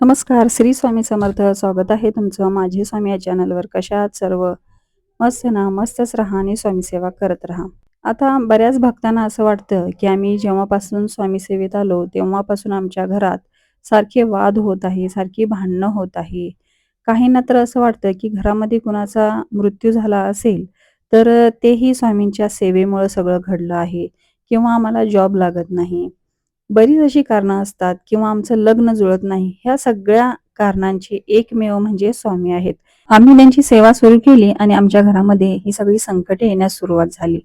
नमस्कार श्री स्वामी समर्थ. स्वागत आहे तुमचं माझे स्वामी या चॅनलवर. कशा सर्व? मस्त ना? मस्तच राहा आणि स्वामी सेवा करत राहा. आता बऱ्याच भक्तांना असं वाटतं की आम्ही जेव्हापासून स्वामी सेवेत आलो तेव्हापासून आमच्या घरात सारखे वाद होत आहे सारखी भांडणं होत आहे. काहींना तर असं वाटतं की घरामध्ये कुणाचा मृत्यू झाला असेल तर तेही स्वामींच्या सेवेमुळे सगळं घडलं आहे किंवा आम्हाला जॉब लागत नाही. बरीच अशी कारणं असतात किंवा आमचं लग्न जुळत नाही ह्या सगळ्या कारणांची एकमेव म्हणजे स्वामी आहेत. आम्ही त्यांची सेवा सुरू केली आणि आमच्या घरामध्ये ही सगळी संकटे येण्यास सुरुवात झाली.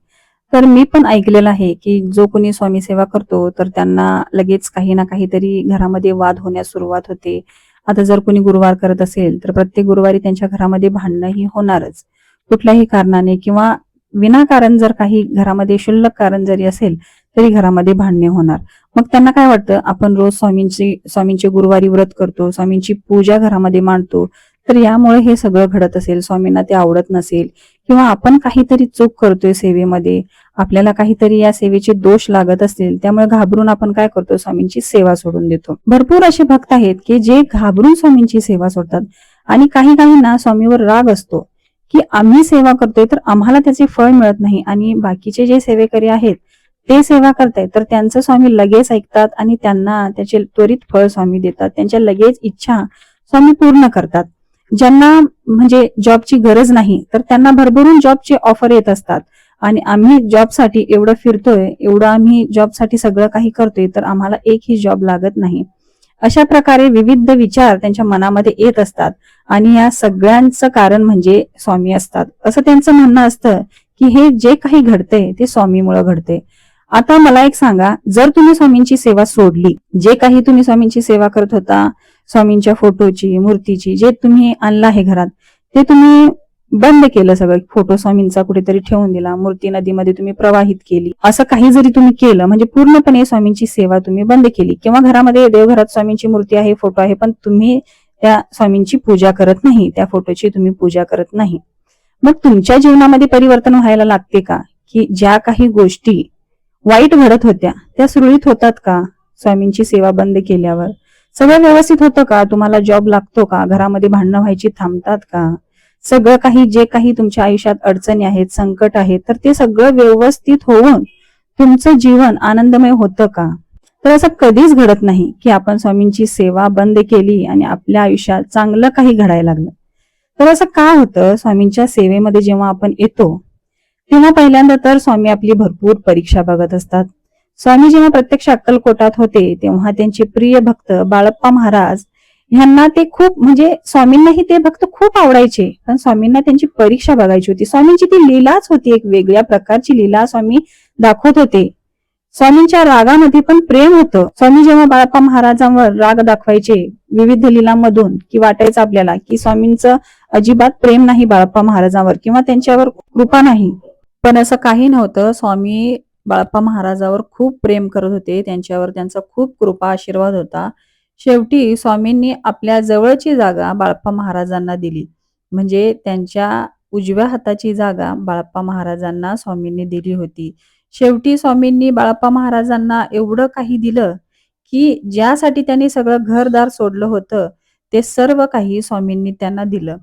तर मी पण ऐकलेलं आहे की जो कोणी स्वामी सेवा करतो तर त्यांना लगेच काही ना काहीतरी घरामध्ये वाद होण्यास सुरुवात होते. आता जर कोणी गुरुवार करत असेल तर प्रत्येक गुरुवारी त्यांच्या घरामध्ये भांडणं ही होणारच. कुठल्याही कारणाने किंवा विनाकारण जर काही घरामध्ये क्षुल्लक कारण जरी असेल तरी घरामध्ये भांडणे होणार. मग त्यांना काय वाटतं? आपण रोज स्वामींची स्वामींचे गुरुवारी व्रत करतो स्वामींची पूजा घरामध्ये मांडतो तर यामुळे हे सगळं घडत असेल स्वामींना ते आवडत नसेल किंवा आपण काहीतरी चूक करतोय सेवेमध्ये आपल्याला काहीतरी या सेवेचे दोष लागत असतील त्यामुळे घाबरून आपण काय करतो? स्वामींची सेवा सोडून देतो. भरपूर असे भक्त आहेत की जे घाबरून स्वामींची सेवा सोडतात आणि काही काहींना स्वामीवर राग असतो की आम्ही सेवा करतोय तर आम्हाला त्याचे फळ मिळत नाही आणि बाकीचे जे सेवेकरी आहेत ते सेवा करतायत. तर त्यांचं स्वामी लगेच ऐकतात आणि त्यांना त्याचे त्वरित फळ स्वामी देतात. त्यांच्या लगेच इच्छा स्वामी पूर्ण करतात. ज्यांना म्हणजे जॉबची गरज नाही तर त्यांना भरभरून जॉबचे ऑफर येत असतात. आणि आम्ही जॉबसाठी एवढं फिरतोय एवढं आम्ही जॉबसाठी सगळं काही करतोय तर आम्हाला एकही जॉब लागत नाही. अशा प्रकारे विविध विचार त्यांच्या मनामध्ये येत असतात आणि या सगळ्यांचं कारण म्हणजे स्वामी असतात. असं त्यांचं म्हणणं असतं की हे जे काही घडतंय ते स्वामीमुळे घडते आता मला एक सांगा जर तुम्ही स्वामींची सेवा सोडली जे काही तुम्ही स्वामींची सेवा करत होता स्वामींच्या फोटोची मूर्तीची जे तुम्ही आणलं आहे घरात ते तुम्ही बंद केलं सगळं फोटो स्वामींचा कुठेतरी ठेवून दिला मूर्ती नदीमध्ये तुम्ही प्रवाहित केली असं काही जरी तुम्ही केलं म्हणजे पूर्णपणे स्वामींची सेवा तुम्ही बंद केली किंवा घरामध्ये देवघरात स्वामींची मूर्ती आहे फोटो आहे पण तुम्ही त्या स्वामींची पूजा करत नाही त्या फोटोची तुम्ही पूजा करत नाही. मग तुमच्या जीवनामध्ये परिवर्तन व्हायला लागते का? की ज्या काही गोष्टी वाईट घडत होत्या. त्या सुरळीत होतात का? स्वामींची सेवा बंद केल्यावर. सगळं व्यवस्थित होतं का? तुम्हाला जॉब लागतो का? घरामध्ये भांडणं व्हायची थांबतात का? सगळं काही जे काही तुमच्या आयुष्यात अडचणी आहेत संकट आहेत तर ते सगळं व्यवस्थित होऊन तुमचं जीवन आनंदमय होतं का? तर असं कधीच घडत नाही की आपण स्वामींची सेवा बंद केली आणि आपल्या आयुष्यात चांगलं काही घडायला लागलं. तर असं का होतं? स्वामींच्या सेवेमध्ये जेव्हा आपण येतो तेव्हा पहिल्यांदा तर स्वामी आपली भरपूर परीक्षा बघत असतात. स्वामी जेव्हा प्रत्यक्ष अक्कलकोटात होते तेव्हा त्यांचे प्रिय भक्त बाळप्पा महाराज ह्यांना ते खूप म्हणजे स्वामींनाही ते भक्त खूप आवडायचे. पण स्वामींना त्यांची परीक्षा बघायची होती. स्वामींची ती लीलाच होती एक वेगळ्या प्रकारची लीला स्वामी दाखवत होते. स्वामींच्या रागामध्ये पण प्रेम होतं. स्वामी जेव्हा बाळप्पा महाराजांवर राग दाखवायचे विविध लिलांमधून की वाटायचं आपल्याला की स्वामींचं अजिबात प्रेम नाही बाळप्पा महाराजांवर किंवा त्यांच्यावर कृपा नाही. पण असं काही नव्हतं. स्वामी बाळप्पा महाराजावर खूप प्रेम करत होते. त्यांच्यावर त्यांचा खूप कृपा आशीर्वाद होता. शेवटी स्वामींनी आपल्या जवळची जागा बाळप्पा महाराजांना दिली. म्हणजे त्यांच्या उजव्या हाताची जागा बाळप्पा महाराजांना स्वामींनी दिली होती. शेवटी स्वामींनी बाळप्पा महाराजांना एवढं काही दिलं की ज्यासाठी त्यांनी सगळं घरदार सोडलं होतं ते सर्व काही स्वामींनी त्यांना दिलं.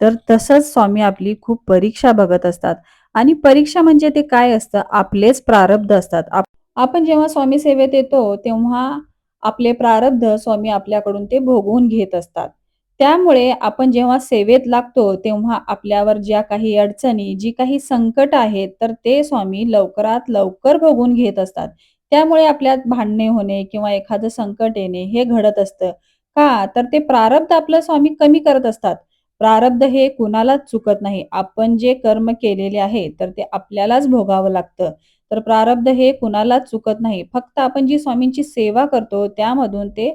तर तसंच स्वामी आपली खूप परीक्षा बघत असतात. आणि परीक्षा म्हणजे ते काय असतं? आपलेच प्रारब्ध असतात. आपण जेव्हा स्वामी सेवेत येतो तेव्हा आपले प्रारब्ध स्वामी आपल्याकडून ते भोगवून घेत असतात. त्यामुळे आपण जेव्हा सेवेत लागतो तेव्हा आपल्यावर ज्या काही अडचणी जी काही संकट आहेत तर ते स्वामी लवकरात लवकर भोगून घेत असतात. त्यामुळे आपल्यात भांडणे होणे किंवा एखादं संकट येणे हे घडत असतं. का? तर ते प्रारब्ध आपलं स्वामी कमी करत असतात. प्रारब्ध हे कुणालाच चुकत नाही. आपण जे कर्म केलेले आहे तर ते आपल्यालाच भोगावं लागतं. तर प्रारब्ध हे कुणालाच चुकत नाही. फक्त आपण जी स्वामींची सेवा करतो त्यामधून ते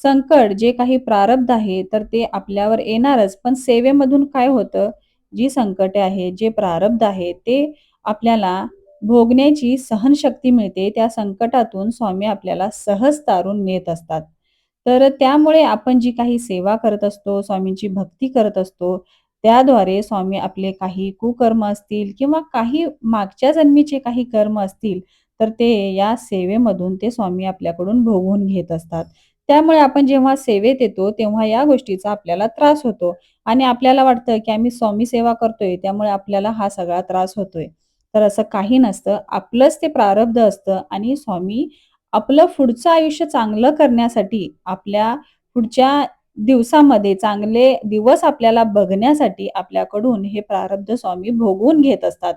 संकट जे काही प्रारब्ध आहे तर ते आपल्यावर येणारच. पण सेवेमधून काय होतं? जी संकटे आहे जे प्रारब्ध आहे ते आपल्याला भोगण्याची सहनशक्ती मिळते. त्या संकटातून स्वामी आपल्याला सहज तारून नेत असतात. तर त्यामुळे आपण जी काही सेवा करत असतो, स्वामींची भक्ती करत असतो, त्याद्वारे स्वामी आपले काही कुकर्म असतील किंवा काही मागच्या जन्मीचे काही कर्म असतील, तर ते या सेवेमधून ते स्वामी आपल्याकडून भोगून घेत असतात. त्यामुळे आपण जेव्हा सेवेत येतो तेव्हा या गोष्टीचा आपल्याला त्रास होतो आणि आपल्याला वाटतं की आम्ही स्वामी सेवा करतोय त्यामुळे आपल्याला हा सगळा त्रास होतोय तर असं काही नसतं आपलंच ते प्रारब्ध असतं आणि स्वामी आपलं पुढचं आयुष्य चांगलं करण्यासाठी आपल्या पुढच्या दिवसामध्ये चांगले दिवस आपल्याला बघण्यासाठी आपल्याकडून हे प्रारब्ध स्वामी भोगवून घेत असतात.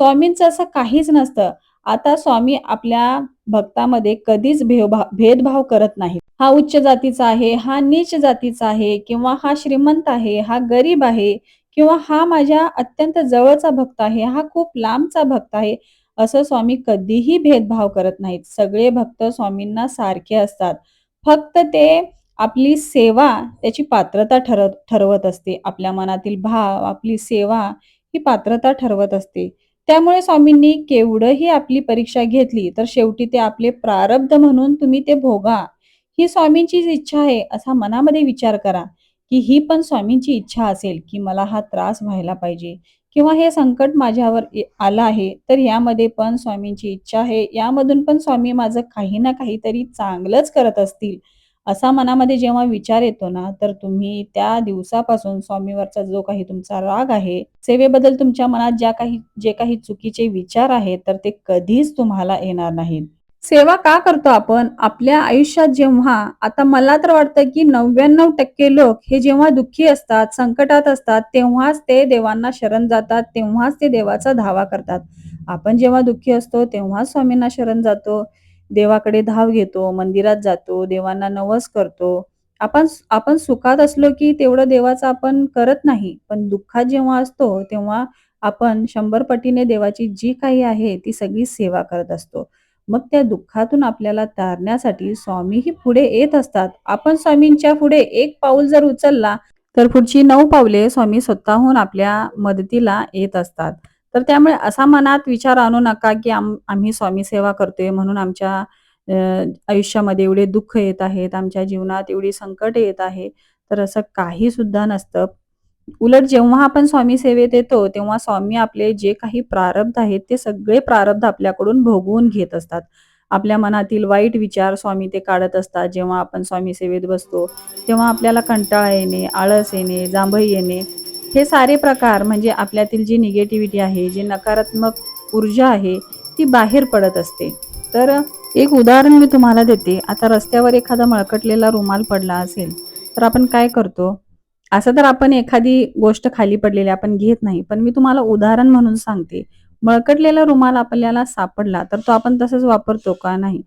स्वामींचं असं काहीच नसतं. आता स्वामी आपल्या भक्तामध्ये कधीच भेदभाव भेदभाव करत नाही हा उच्च जातीचा आहे हा नीच जातीचा आहे किंवा हा श्रीमंत आहे हा गरीब आहे किंवा हा माझ्या अत्यंत जवळचा भक्त आहे हा खूप लांबचा भक्त आहे असं स्वामी कधीही भेदभाव करत नाहीत. सगळे भक्त स्वामींना सारखे असतात. फक्त ते आपली सेवा त्याची पात्रता ठरव ठरवत असते. आपल्या मनातील भाव आपली सेवा ही पात्रता ठरवत असते. त्यामुळे स्वामींनी केवढंही आपली परीक्षा घेतली तर शेवटी ते आपले प्रारब्ध म्हणून तुम्ही ते भोगा. ही स्वामींचीच इच्छा आहे असा मनामध्ये विचार करा की ही पण स्वामींची इच्छा असेल की मला हा त्रास व्हायला पाहिजे. किंवा हे संकट माझ्यावर आलं आहे तर यामध्ये पण स्वामींची इच्छा आहे. यामधून पण स्वामी माझं काही ना काहीतरी चांगलंच करत असतील असा मनामध्ये जेव्हा विचार येतो ना तर तुम्ही त्या दिवसापासून स्वामीवरचा जो काही तुमचा राग आहे सेवेबद्दल तुमच्या मनात ज्या काही जे काही चुकीचे विचार आहेत तर ते कधीच तुम्हाला येणार नाहीत. सेवा का करतो आपण? आपल्या आयुष्यात जेव्हा आता मला तर वाटतं की नव्याण्णव टक्के लोक हे जेव्हा दुःखी असतात संकटात असतात तेव्हाच ते देवांना शरण जातात तेव्हाच ते देवाचा धावा करतात. आपण जेव्हा दुःखी असतो तेव्हाच स्वामींना शरण जातो देवाकडे धाव घेतो मंदिरात जातो देवांना नवस करतो. आपण आपण सुखात असलो की तेवढं देवाचं आपण करत नाही पण दुःखात जेव्हा असतो तेव्हा आपण शंभर पटीने देवाची जी काही आहे ती सगळी सेवा करत असतो. मग त्या दुःखातून आपल्याला तारण्यासाठी स्वामीही पुढे येत असतात. आपण स्वामींच्या पुढे एक पाऊल जर उचलला तर पुढची नऊ पावले स्वामी स्वतःहून आपल्या मदतीला येत असतात. तर त्यामुळे असा मनात विचार आणू नका की आम्ही स्वामी सेवा करतोय म्हणून आमच्या आयुष्यामध्ये एवढे दुःख येत आहेत आमच्या जीवनात एवढी संकट येत आहे. तर असं काही सुद्धा नसतं. उलट जेव्हा आपण स्वामी सेवेत येतो तेव्हा स्वामी आपले जे काही प्रारब्ध आहेत ते सगळे प्रारब्ध आपल्याकडून भोगवून घेत असतात. आपल्या मनातील वाईट विचार स्वामी ते काढत असतात जेव्हा आपण स्वामी सेवेत बसतो तेव्हा आपल्याला कंटाळा येणे आळस येणे जांभई येणे हे सारे प्रकार म्हणजे आपल्यातील जी निगेटिव्हिटी आहे जी नकारात्मक ऊर्जा आहे ती बाहेर पडत असते. तर एक उदाहरण मी तुम्हाला देते. आता रस्त्यावर एखादा मळकटलेला रुमाल पडला असेल तर आपण काय करतो? असं तर आपण एखादी गोष्ट खाली पडलेली आपण घेत नाही पण मी तुम्हाला उदाहरण म्हणून सांगते. मळकटलेला रुमाल आपल्याला सापडला तर तो आपण तसंच वापरतो का नाही?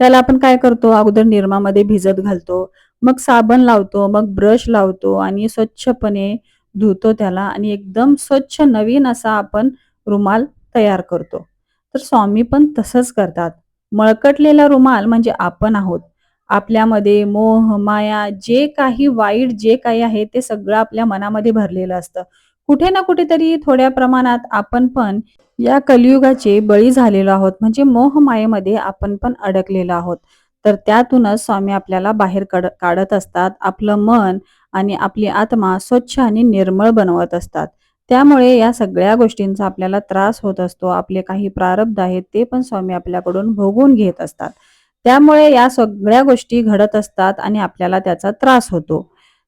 त्याला आपण काय करतो? अगोदर निर्मामध्ये भिजत घालतो मग साबण लावतो मग ब्रश लावतो आणि स्वच्छपणे धुतो त्याला आणि एकदम स्वच्छ नवीन असा आपण रुमाल तयार करतो. तर स्वामी पण तसंच करतात. मळकटलेला रुमाल म्हणजे आपण आहोत. आपल्यामध्ये मोह माया जे काही वाईट जे काही आहे ते सगळं आपल्या मनामध्ये भरलेलं असतं. कुठे ना कुठेतरी थोड्या प्रमाणात आपण पण या कलियुगाचे बळी झालेलो आहोत. म्हणजे मोह मायेमध्ये आपण पण अडकलेलो आहोत. तर त्यातूनच स्वामी आपल्याला बाहेर काढत असतात. आपलं मन आणि आपली आत्मा स्वच्छ आणि निर्मळ बनवत असतात. त्यामुळे या सगळ्या गोष्टींचा आपल्याला त्रास होत असतो. आपले काही प्रारब्ध आहेत ते पण स्वामी आपल्याकडून भोगून घेत असतात. त्यामुळे या सगळ्या गोष्टी घडत असतात आणि आपल्याला त्याचा त्रास होतो.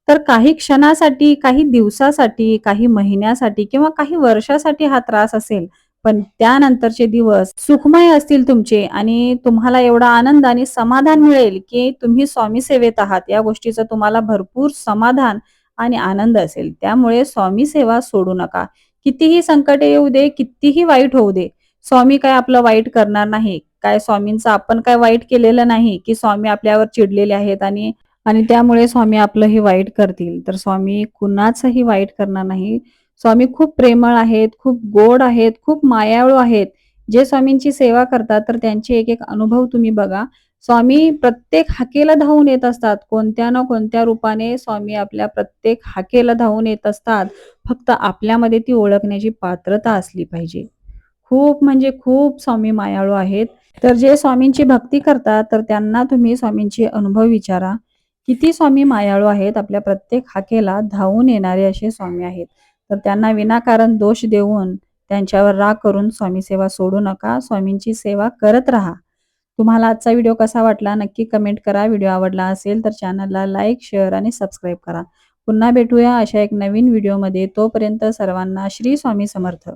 तर काही क्षणासाठी काही दिवसासाठी काही महिन्यासाठी किंवा काही वर्षासाठी हा त्रास असेल पण त्यानंतरचे दिवस सुखमय असतील तुमचे आणि तुम्हाला एवढा आनंद आणि समाधान मिळेल की तुम्ही स्वामी सेवेत आहात. या गोष्टीचं तुम्हाला भरपूर समाधान आणि आनंद असेल. त्यामुळे स्वामी सेवा सोडू नका. कितीही संकट येऊ दे कितीही वाईट होऊ दे स्वामी काय आपलं वाईट करणार नाही. काय स्वामींचं आपण काय वाईट केलेलं नाही की स्वामी आपल्यावर चिडलेले आहेत आणि आणि त्यामुळे स्वामी आपलं हे वाईट करतील. तर स्वामी कुणाचंही वाईट करणार नाही. स्वामी खूप प्रेमळ आहेत खूप गोड आहेत खूप मायाळू आहेत. जे स्वामींची सेवा करतात तर त्यांचे एक एक अनुभव तुम्ही बघा. स्वामी प्रत्येक हाकेला धावून येत असतात. कोणत्या ना कोणत्या रूपाने स्वामी आपल्या प्रत्येक हाकेला धावून येत असतात. फक्त आपल्यामध्ये ती ओळखण्याची पात्रता असली पाहिजे. खूप म्हणजे खूप स्वामी मायाळू आहेत. तर जे स्वामींची भक्ती करतात तर त्यांना तुम्ही स्वामींचे अनुभव विचारा. किती स्वामी मायाळू आहेत आपल्या प्रत्येक हाकेला धावून येणारे असे स्वामी आहेत. तर त्यांना विनाकारण दोष देऊन त्यांच्यावर राग करून स्वामी सेवा सोडू नका. स्वामींची सेवा करत राहा. तुम्हाला आजचा व्हिडिओ कसा वाटला नक्की कमेंट करा. व्हिडिओ आवडला असेल तर चॅनलला लाईक शेअर आणि सबस्क्राईब करा. पुन्हा भेटूया अशा एक नवीन व्हिडिओमध्ये. तोपर्यंत सर्वांना श्री स्वामी समर्थ.